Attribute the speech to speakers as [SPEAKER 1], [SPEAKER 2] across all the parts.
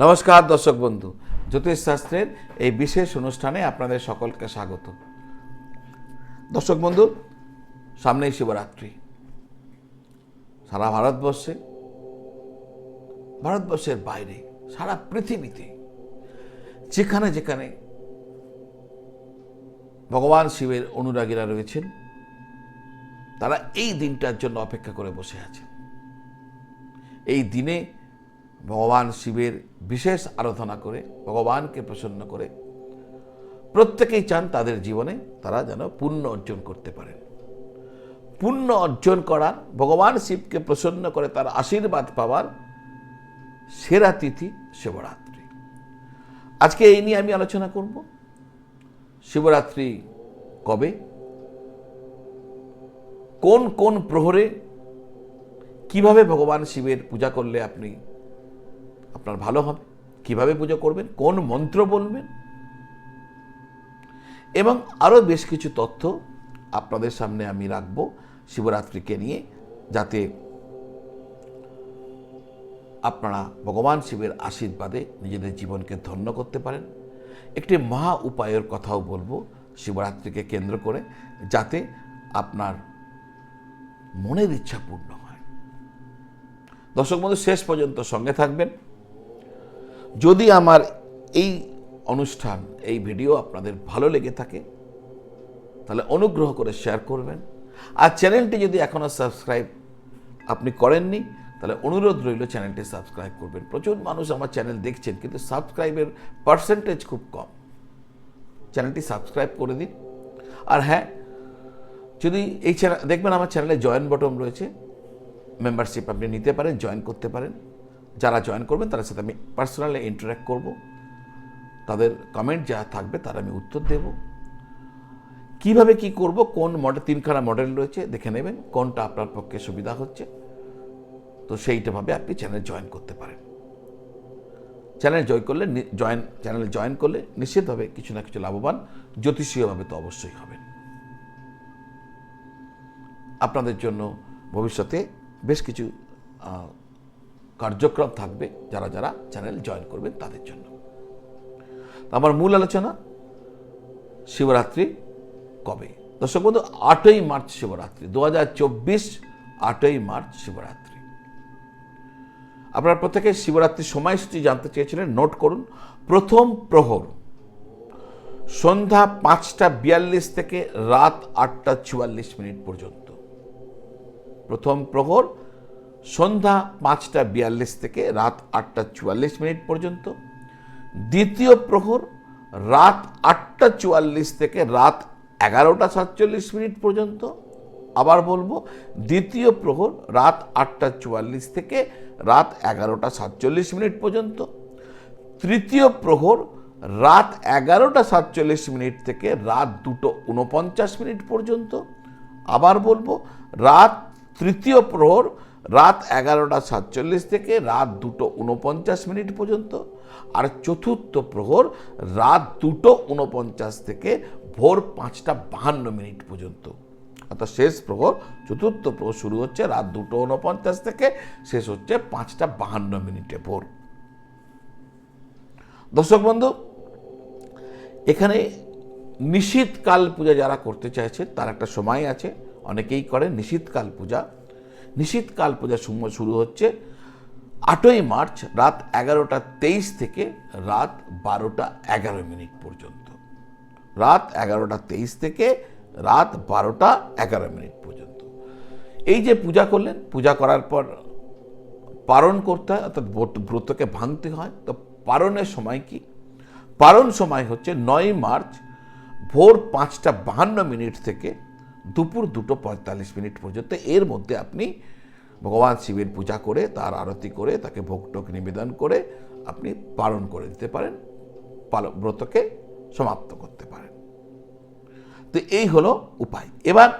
[SPEAKER 1] নমস্কার, দর্শক বন্ধু। জ্যোতিষশাস্ত্রের এই বিশেষ অনুষ্ঠানে আপনাদের সকলকে স্বাগত। দর্শক বন্ধু, সামনেই শিবরাত্রি। সারা ভারতবর্ষে, ভারতবর্ষের বাইরে, সারা পৃথিবীতে, যেখানে যেখানে ভগবান শিবের অনুরাগীরা রয়েছেন, তারা এই দিনটার জন্য অপেক্ষা করে বসে আছেন। এই দিনে ভগবান শিবের বিশেষ আরাধনা করে, ভগবানকে প্রসন্ন করে, প্রত্যেকেই চান তাদের জীবনে তারা যেন পুণ্য অর্জন করতে পারেন। পুণ্য অর্জন করার ভগবান শিবকে প্রসন্ন করে তার আশীর্বাদ পাওয়ার সেরা তিথি শিবরাত্রি। আজকে এই নিয়ে আমি আলোচনা করব। শিবরাত্রি কবে? কোন কোন প্রহরে কীভাবে ভগবান শিবের পূজা করলে আপনি আপনার ভালো হবে। কীভাবে পুজো করবেন? কোন মন্ত্র বলবেন? এবং আরও বেশ কিছু তথ্য আপনাদের সামনে আমি রাখব শিবরাত্রিকে নিয়ে, যাতে আপনারা ভগবান শিবের আশীর্বাদে নিজেদের জীবনকে ধন্য করতে পারেন। একটি মহা উপায়ের কথাও বলব শিবরাত্রিকে কেন্দ্র করে, যাতে আপনার মনের ইচ্ছা পূর্ণ হয়। দর্শক বন্ধু, শেষ পর্যন্ত সঙ্গে থাকবেন। যদি আমার এই অনুষ্ঠান, এই ভিডিও আপনাদের ভালো লেগে থাকে, তাহলে অনুগ্রহ করে শেয়ার করবেন। আর চ্যানেলটি যদি এখনও সাবস্ক্রাইব আপনি করেননি, তাহলে অনুরোধ রইল চ্যানেলটি সাবস্ক্রাইব করবেন। প্রচুর মানুষ আমার চ্যানেল দেখছেন, কিন্তু সাবস্ক্রাইবের পার্সেন্টেজ খুব কম। চ্যানেলটি সাবস্ক্রাইব করে দিন। আর হ্যাঁ যদি এই চ্যানেল দেখবেন আমার চ্যানেলে জয়েন বটন রয়েছে। মেম্বারশিপ আপনি নিতে পারেন জয়েন করতে পারেন। যারা জয়েন করবেন, তাদের সাথে আমি পার্সোনালি ইন্টারাক্ট করব। তাদের কমেন্ট যা থাকবে, তার আমি উত্তর দেব। কীভাবে কি করব, কোন মডেল তিনখানা মডেল রয়েছে, দেখে নেবেন, কোনটা আপনার পক্ষে সুবিধা হচ্ছে। তো সেইটাভাবে আপনি চ্যানেল জয়েন করতে পারেন। চ্যানেল জয় করলে জয়েন চ্যানেলে জয়েন করলে নিশ্চিতভাবে কিছু না কিছু লাভবান জ্যোতিষীয়ভাবে তো অবশ্যই হবেন। আপনাদের জন্য ভবিষ্যতে বেশ কিছু কার্যক্রম থাকবে যারা যারা চ্যানেল জয়েন করবেন তাদের জন্য। আমার মূল আলোচনা শিবরাত্রি কবে? দর্শক বন্ধু, আটই মার্চ শিবরাত্রি, দু হাজার চব্বিশ আটই মার্চ শিবরাত্রি। আপনারা প্রত্যেকে শিবরাত্রির সময়সূচি জানতে চেয়েছিলেন, নোট করুন। প্রথম প্রহর, সন্ধ্যা পাঁচটা বিয়াল্লিশ থেকে রাত আটটা চুয়াল্লিশ মিনিট পর্যন্ত। প্রথম প্রহর সন্ধ্যা পাঁচটা বিয়াল্লিশ থেকে রাত আটটা চুয়াল্লিশ মিনিট পর্যন্ত। দ্বিতীয় প্রহর রাত আটটা চুয়াল্লিশ থেকে রাত এগারোটা সাতচল্লিশ মিনিট পর্যন্ত। আবার বলব, দ্বিতীয় প্রহর রাত আটটা চুয়াল্লিশ থেকে রাত এগারোটা সাতচল্লিশ মিনিট পর্যন্ত। তৃতীয় প্রহর রাত এগারোটা সাতচল্লিশ মিনিট থেকে রাত দুটো উনপঞ্চাশ মিনিট পর্যন্ত। আবার বলব, রাত তৃতীয় প্রহর রাত এগারোটা সাতচল্লিশ থেকে রাত দুটো উনপঞ্চাশ মিনিট পর্যন্ত, আর চতুর্থ প্রহর রাত দুটো উনপঞ্চাশ থেকে ভোর পাঁচটা বাহান্ন মিনিট পর্যন্ত। অর্থাৎ শেষ প্রহর, চতুর্থ প্রহর শুরু হচ্ছে রাত দুটো উনপঞ্চাশ থেকে, শেষ হচ্ছে পাঁচটা বাহান্ন মিনিটে ভোর। দর্শক বন্ধু, এখানে নিশীতকাল পূজা যারা করতে চাইছেন, তার একটা সময় আছে, অনেকেই করে নিশীতকাল পূজা। নিশীতকাল পূজা সময় শুরু হচ্ছে আটই মার্চ রাত এগারোটা তেইশ থেকে রাত বারোটা এগারো মিনিট পর্যন্ত। রাত এগারোটা তেইশ থেকে রাত বারোটা এগারো মিনিট পর্যন্ত। এই যে পূজা করলেন, পূজা করার পর পারণ করতে হয়, অর্থাৎ ব্রতকে ভাঙতে হয়। তো পারণের সময় কি? পারণ সময় হচ্ছে নয় মার্চ ভোর পাঁচটা বাহান্ন মিনিট থেকে দুপুর দুটো পঁয়তাল্লিশ মিনিট পর্যন্ত এর মধ্যে আপনি ভগবান শিবের পূজা করে, তার আরতি করে, তাকে ভোগটোক নিবেদন করে আপনি পালন করে দিতে পারেন ব্রতকে সমাপ্ত করতে পারেন। তো এই হলো উপায়। এবার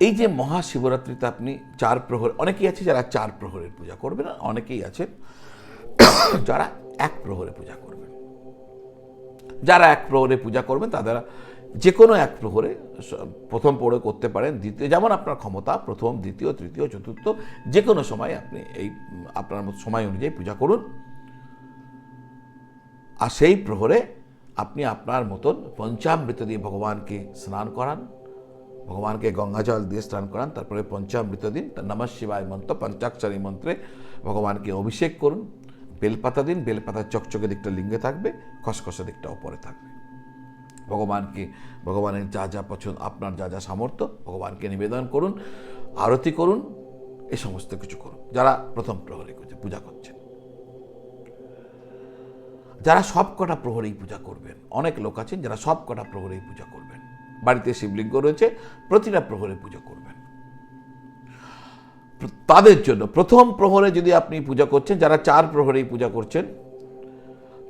[SPEAKER 1] এই যে মহাশিবরাত্রিতে আপনি চার প্রহর, অনেকেই আছে যারা চার প্রহরের পূজা করবেন আর অনেকেই আছেন যারা এক প্রহরে পূজা করবেন। যারা এক প্রহরে পূজা করবেন তারা যে কোনো এক প্রহরে প্রথম প্রহরে করতে পারেন, দ্বিতীয়, যেমন আপনার ক্ষমতা, প্রথম, দ্বিতীয়, তৃতীয়, চতুর্থ, যে কোনো সময় আপনি এই, আপনার মতো সময় অনুযায়ী পূজা করুন। আর সেই প্রহরে আপনি আপনার মতন পঞ্চামৃত দিয়ে ভগবানকে স্নান করান, ভগবানকে গঙ্গা জল দিয়ে স্নান করান, তারপরে পঞ্চামৃত দিন তার নমঃ শিবায় মন্ত্র, পঞ্চাক্ষরী মন্ত্রে ভগবানকে অভিষেক করুন। বেলপাতা দিন, বেলপাতার চকচকে দিকটা লিঙ্গে থাকবে, খসখসা দিকটা ওপরে থাকবে। ভগবানকে, ভগবানের যা যা পছন্দ, আপনার যা যা সামর্থ্য, ভগবানকে নিবেদন করুন, আরতি করুন এই সমস্ত কিছু করুন। যারা প্রথম প্রহরে পূজা করছেন। যারা সব কটা প্রহরেই পূজা করবেন, অনেক লোক আছেন যারা সব কটা প্রহরেই পূজা করবেন। বাড়িতে শিবলিঙ্গ রয়েছে, প্রতিটা প্রহরে পূজা করবেন। তাদের জন্য প্রথম প্রহরে যদি আপনি পূজা করছেন, যারা চার প্রহরেই পূজা করছেন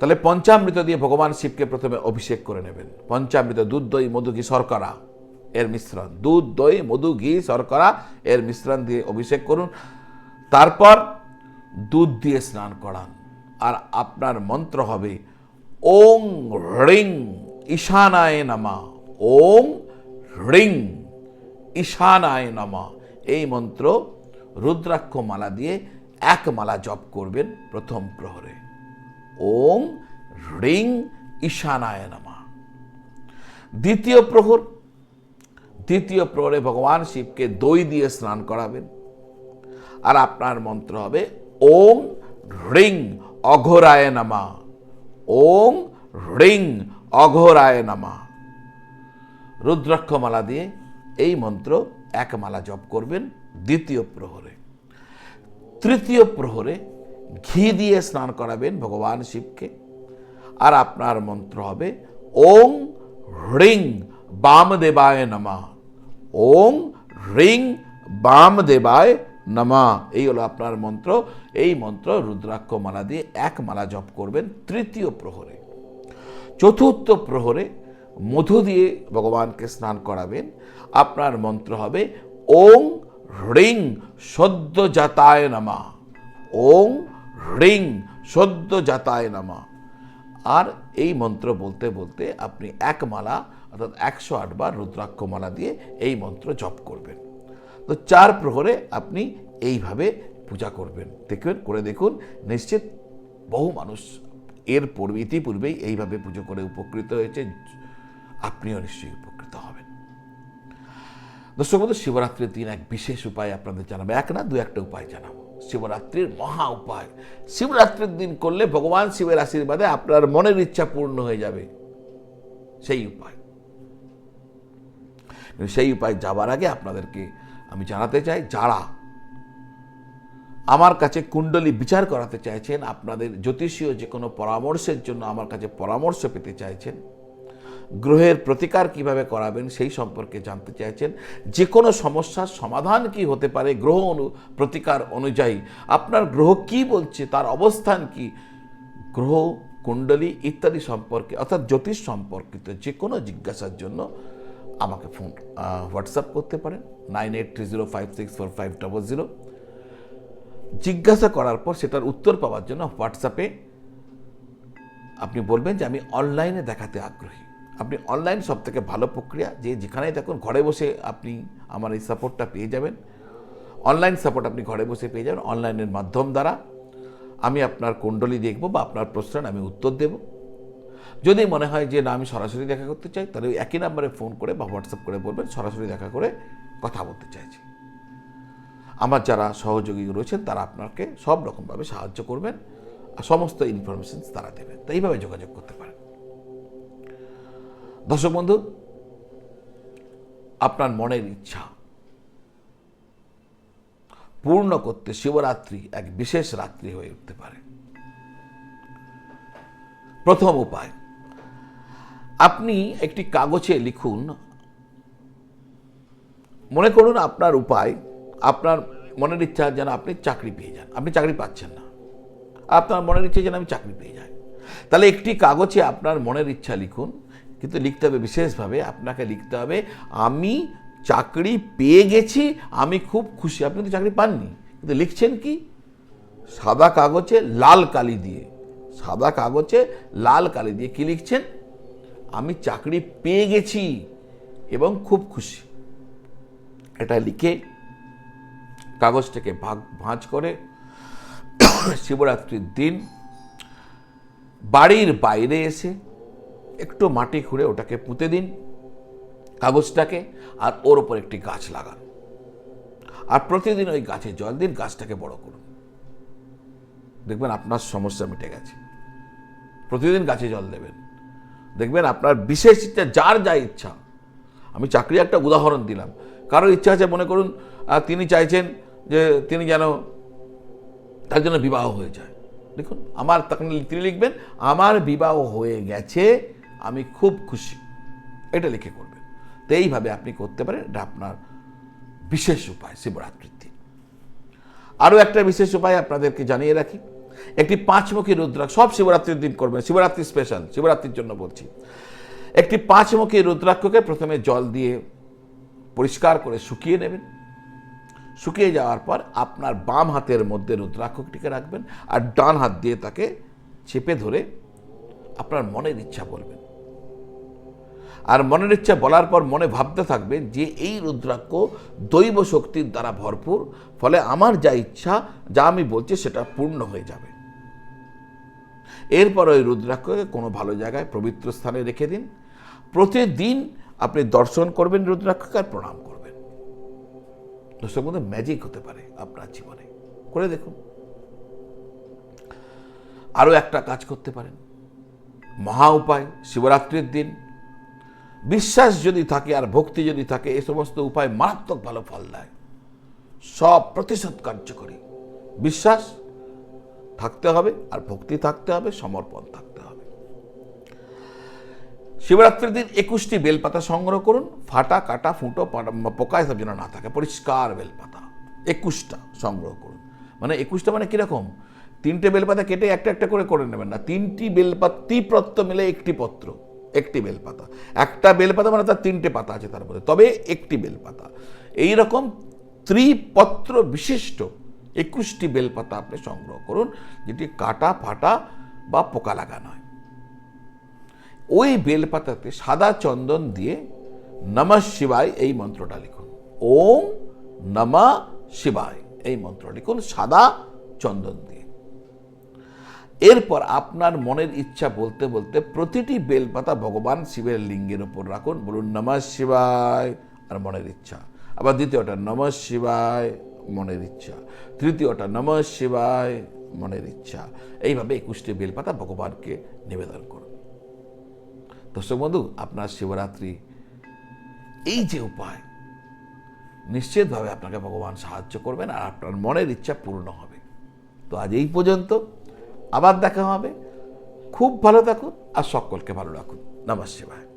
[SPEAKER 1] তাহলে পঞ্চামৃত দিয়ে ভগবান শিবকে প্রথমে অভিষেক করে নেবেন। পঞ্চামৃত দুধ, দই, মধু, ঘি, শর্করা এর মিশ্রণ। দুধ, দই, মধু, ঘি, শর্করা এর মিশ্রণ দিয়ে অভিষেক করুন। তারপর দুধ দিয়ে স্নান করান। আর আপনার মন্ত্র হবে, ওং রিং ঈশানায় নামা, ওং রিং ঈশানায় নামা। এই মন্ত্র রুদ্রাক্ষ মালা দিয়ে এক মালা জপ করবেন প্রথম প্রহরে। ওং রিং ঈশানায় নামা। দ্বিতীয় প্রহর, দ্বিতীয় প্রহরে ভগবান শিবকে দই দিয়ে স্নান করাবেন। আর আপনার মন্ত্র হবে ওম রিং অঘোরায় নামা। ওং রিং অঘোরায় নামা। রুদ্রাক্ষমালা দিয়ে এই মন্ত্র এক মালা জপ করবেন দ্বিতীয় প্রহরে। তৃতীয় প্রহরে ঘি দিয়ে স্নান করাবেন ভগবান শিবকে। আর আপনার মন্ত্র হবে, ওং রিং বামদেবায় নমা। ওং রিং বামদেবায় নমা। এই হলো আপনার মন্ত্র। এই মন্ত্র রুদ্রাক্ষ মালা দিয়ে এক মালা জপ করবেন তৃতীয় প্রহরে। চতুর্থ প্রহরে মধু দিয়ে ভগবানকে স্নান করাবেন। আপনার মন্ত্র হবে, ওং রিং সদ্য নমা নামা। ওং রিং সদ্য জাতায় নামা। আর এই মন্ত্র বলতে বলতে আপনি এক মালা, অর্থাৎ একশো আটবার রুদ্রাক্ষ মালা দিয়ে এই মন্ত্র জপ করবেন। তো চার প্রহরে আপনি এইভাবে পূজা করবেন। দেখবেন করে দেখুন, নিশ্চিত বহু মানুষ এর পূর্বে ইতিপূর্বেই এইভাবে পুজো করে উপকৃত হয়েছে আপনিও নিশ্চয়ই দর্শক বন্ধু শিবরাত্রির দিন এক বিশেষ উপায় আপনাদের জানাব। এক না, দু একটা উপায় জানাব। শিবরাত্রির মহা উপায়। শিবরাত্রির দিন করলে ভগবান শিবের আশীর্বাদে আপনার মনের ইচ্ছা পূর্ণ হয়ে যাবে। সেই উপায়। সেই উপায় যাবার আগে আপনাদেরকে আমি জানাতে চাই, যারা আমার কাছে কুণ্ডলী বিচার করাতে চাইছেন, আপনাদের জ্যোতিষীয় যে কোনো পরামর্শের জন্য আমার কাছে পরামর্শ পেতে চাইছেন গ্রহের প্রতিকার কীভাবে করাবেন সেই সম্পর্কে জানতে চাইছেন। যে কোনো সমস্যার সমাধান কি হতে পারে গ্রহ অনু, প্রতিকার অনুযায়ী। আপনার গ্রহ কি বলছে, তার অবস্থান কি? গ্রহ, কুণ্ডলী ইত্যাদি সম্পর্কে, অর্থাৎ জ্যোতিষ সম্পর্কিত যে কোনো জিজ্ঞাসার জন্য আমাকে ফোন হোয়াটসঅ্যাপ করতে পারেন। Nine eight three zero five six four five double zero. জিজ্ঞাসা করার পর সেটার উত্তর পাওয়ার জন্য হোয়াটসঅ্যাপে আপনি বলবেন যে আমি অনলাইনে দেখাতে আগ্রহী। আপনি অনলাইন সব থেকে ভালো প্রক্রিয়া যে যেখানেই দেখুন ঘরে বসে আপনি আমার এই সাপোর্টটা পেয়ে যাবেন। অনলাইন সাপোর্ট আপনি ঘরে বসে পেয়ে যাবেন অনলাইনের মাধ্যম দ্বারা। আমি আপনার কুণ্ডলী দেখব বা আপনার প্রশ্নের আমি উত্তর দেব। যদি মনে হয় যে, না, আমি সরাসরি দেখা করতে চাই, তাহলে একই নাম্বারে ফোন করে বা হোয়াটসঅ্যাপ করে বলবেন, সরাসরি দেখা করে কথা বলতে চাইছি। আমার যারা সহযোগী রয়েছেন, তারা আপনাকে সব রকমভাবে সাহায্য করবেন আর সমস্ত ইনফরমেশন তারা দেবেন। তো এইভাবে যোগাযোগ করতে পারেন। দর্শক বন্ধু। আপনার মনের ইচ্ছা পূর্ণ করতে শিবরাত্রি এক বিশেষ রাত্রি হয়ে উঠতে পারে। প্রথম উপায়, আপনি একটি কাগজে লিখুন। মনে করুন আপনার উপায়, আপনার মনের ইচ্ছা যেন আপনি চাকরি পেয়ে যান। আপনি চাকরি পাচ্ছেন না। আপনার মনের ইচ্ছা যেন আমি চাকরি পেয়ে যাই। তাহলে একটি কাগজে আপনার মনের ইচ্ছা লিখুন। কিন্তু লিখতে হবে, বিশেষভাবে আপনাকে লিখতে হবে, আমি চাকরি পেয়ে গেছি, আমি খুব খুশি। আপনি তো চাকরি পাননি, কিন্তু লিখছেন কি? সাদা কাগজে লাল কালি দিয়ে, সাদা কাগজে লাল কালি দিয়ে কি লিখছেন? আমি চাকরি পেয়ে গেছি এবং খুব খুশি। এটা লিখে কাগজটাকে ভাগ, ভাঁজ করে শিবরাত্রির দিন বাড়ির বাইরে এসে একটু মাটি খুঁড়ে ওটাকে পুঁতে দিন, কাগজটাকে, আর ওর ওপর একটি গাছ লাগান। আর প্রতিদিন ওই গাছে জল দিন, গাছটাকে বড় করুন। দেখবেন আপনার সমস্যা মিটে গেছে। প্রতিদিন গাছে জল দেবেন। দেখবেন আপনার বিশেষ ইচ্ছা, যার যা ইচ্ছা। আমি চাকরি একটা উদাহরণ দিলাম। কারও ইচ্ছা আছে, মনে করুন তিনি চাইছেন যে তিনি যেন তার জন্য বিবাহ হয়ে যায়। দেখুন, আমার তখন তিনি লিখবেন, আমার বিবাহ হয়ে গেছে আমি খুব খুশি। এটা লিখে করবেন। তো এইভাবে আপনি করতে পারেন। এটা আপনার বিশেষ উপায়, শিবরাত্রির দিন। আরও একটা বিশেষ উপায় আপনাদেরকে জানিয়ে রাখি। একটি পাঁচমুখী রুদ্রাক্ষ, সব শিবরাত্রির দিন করবেন। শিবরাত্রি স্পেশাল শিবরাত্রির জন্য বলছি। একটি পাঁচমুখী রুদ্রাক্ষকে প্রথমে জল দিয়ে পরিষ্কার করে শুকিয়ে নেবেন। শুকিয়ে যাওয়ার পর আপনার বাম হাতের মধ্যে রুদ্রাক্ষটিকে রাখবেন আর ডান হাত দিয়ে তাকে চেপে ধরে আপনার মনের ইচ্ছা বলবেন। আর মনের ইচ্ছা বলার পর মনে ভাবতে থাকবেন যে এই রুদ্রাক্ষ দৈব শক্তির দ্বারা ভরপুর, ফলে আমার যা ইচ্ছা, যা আমি বলছি সেটা পূর্ণ হয়ে যাবে। এরপর ওই রুদ্রাক্ষকে কোনো ভালো জায়গায় পবিত্র স্থানে রেখে দিন। প্রতিদিন আপনি দর্শন করবেন রুদ্রাক্ষকে আর প্রণাম করবেন। দর্শক মধ্যে ম্যাজিক হতে পারে আপনার জীবনে। করে দেখুন। আরও একটা কাজ করতে পারেন। মহা উপায়, শিবরাত্রির দিন বিশ্বাস যদি থাকে আর ভক্তি যদি থাকে এই সমস্ত উপায় মারাত্মক ভালো ফল দেয়। সব প্রতিশোধ কার্যকরী। বিশ্বাস থাকতে হবে আর ভক্তি থাকতে হবে, সমর্পণ থাকতে হবে। শিবরাত্রির দিন একুশটি বেলপাতা সংগ্রহ করুন। ফাটা, কাটা, ফুটো পোকা, এসব যেন না থাকে, পরিষ্কার বেলপাতা। একুশটা সংগ্রহ করুন। মানে একুশটা মানে কীরকম তিনটে বেলপাতা কেটে একটা একটা করে করে নেবেন না। তিনটি বেলপাতা ত্রিপত্র মিলে একটি পত্র। একটি বেলপাতা। একটা বেলপাতা মানে তার তিনটে পাতা আছে তার মধ্যে। তবে একটি বেলপাতা। এই রকম ত্রিপত্র বিশিষ্ট একুশটি বেলপাতা আপনি সংগ্রহ করুন, যেটি কাটা, ফাটা বা পোকা লাগা নয়। ওই বেলপাতাতে সাদা চন্দন দিয়ে নমঃ শিবায় এই মন্ত্রটা লিখুন। ওম নমঃ শিবায় এই মন্ত্র লিখুন, সাদা চন্দন দিয়ে। এরপর আপনার মনের ইচ্ছা বলতে বলতে প্রতিটি বেলপাতা ভগবান শিবের লিঙ্গের উপর রাখুন। বলুন, নমঃ শিবায়, আর মনের ইচ্ছা। আবার দ্বিতীয়টা, নমঃ শিবায়, মনের ইচ্ছা। তৃতীয়টা, নমঃ শিবায়, মনের ইচ্ছা। এইভাবে একুশটি বেলপাতা ভগবানকে নিবেদন করুন। দর্শক বন্ধু আপনার শিবরাত্রি, এই যে উপায়, নিশ্চিতভাবে আপনাকে ভগবান সাহায্য করবেন আর আপনার মনের ইচ্ছা পূর্ণ হবে। তো আজ এই পর্যন্ত। আবার দেখা হবে। খুব ভালো থাকুন আর সকলকে ভালো রাখুন। নমস্কার।